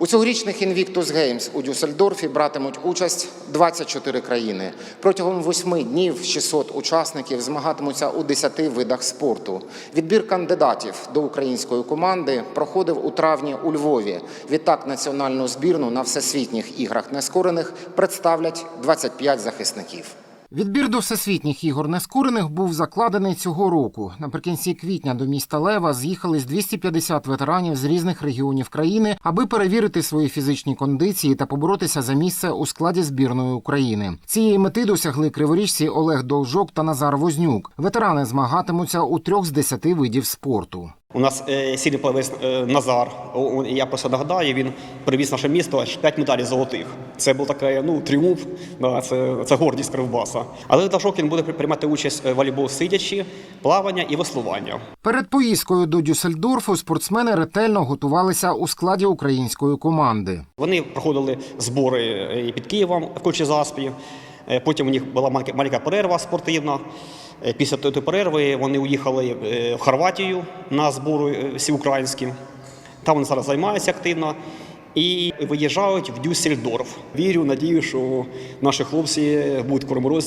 У цьогорічних Invictus Games у Дюссельдорфі братимуть участь 24 країни. Протягом восьми днів 600 учасників змагатимуться у 10 видах спорту. Відбір кандидатів до української команди проходив у травні у Львові. Відтак національну збірну на всесвітніх іграх нескорених представлять 25 захисників. Відбір до всесвітніх ігор нескорених був закладений цього року. Наприкінці квітня до міста Лева з'їхались 250 ветеранів з різних регіонів країни, аби перевірити свої фізичні кондиції та поборотися за місце у складі збірної України. Цієї мети досягли криворіжці Олег Довжок та Назар Вознюк. Ветерани змагатимуться у трьох з десяти видів спорту. У нас е, сильний плавець е, Назар. Я просто нагадаю, він привіз наше місто аж 5 медалей золотих. Це був такий ну, тріумф, да, це, це гордість Кривбаса. Але Дашок він буде приймати участь в волейбол сидячи, плавання і веслування. Перед поїздкою до Дюссельдорфу спортсмени ретельно готувалися у складі української команди. Вони проходили збори е, під Києвом в Кочезаспі. Е, Потім у них була маленька перерва спортивна. Е, Після тої перерви вони уїхали е, в Хорватію на збори всі українські. Там вони зараз займаються активно і виїжджають в Дюссельдорф. Вірю, надію, що наші хлопці будуть в Кривому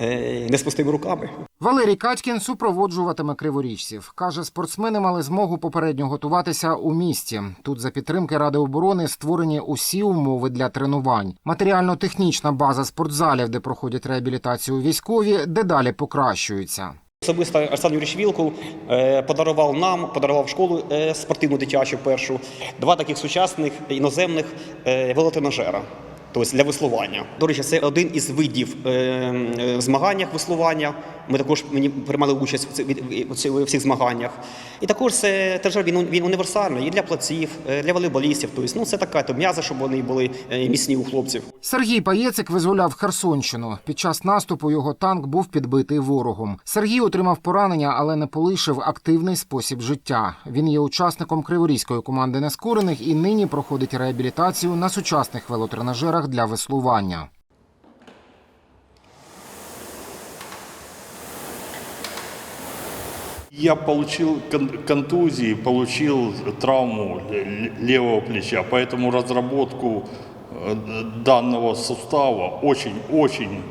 е, не з руками. Валерій Катькін супроводжуватиме криворіжців. Каже, спортсмени мали змогу попередньо готуватися у місті. Тут за підтримки Ради оборони створені усі умови для тренувань. Матеріально-технічна база спортзалів, де проходять реабілітацію військові, дедалі покращується. Особисто Арсен Юрійович Вілкул е, подарував нам, подарував школу е, спортивну дитячу першу, два таких сучасних іноземних е, велотренажера. Тобто для веслування. До речі, це один із видів змаганнях веслування. Ми також мені приймали участь в всіх змаганнях. І також це тренажер, він, він універсальний і для плаців, е, для волейболістів. Тобто, ну, це така то м'язи, щоб вони були е, міцні у хлопців. Сергій Паєцик визволяв Херсонщину. Під час наступу його танк був підбитий ворогом. Сергій отримав поранення, але не полишив активний спосіб життя. Він є учасником криворізької команди нескорених і нині проходить реабілітацію на сучасних велотренажерах для веслування. Я получил кон- контузии, получил травму ле- ле- левого плеча, поэтому разработку э, данного сустава очень-очень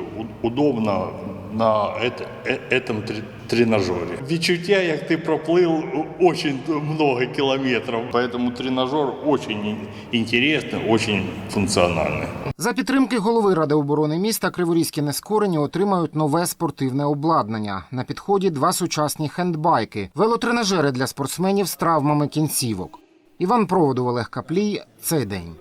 удобно на эт- э- этом тре- тренажере. Відчуття, як ти проплив очень много километров, поэтому тренажер очень ин- интересный, очень функциональный. За підтримки голови Ради оборони міста Криворізькі нескорені отримають нове спортивне обладнання. На підході два сучасні хендбайки, велотренажери для спортсменів з травмами кінцівок. Іван Проводов, Олег Каплій. Цей день.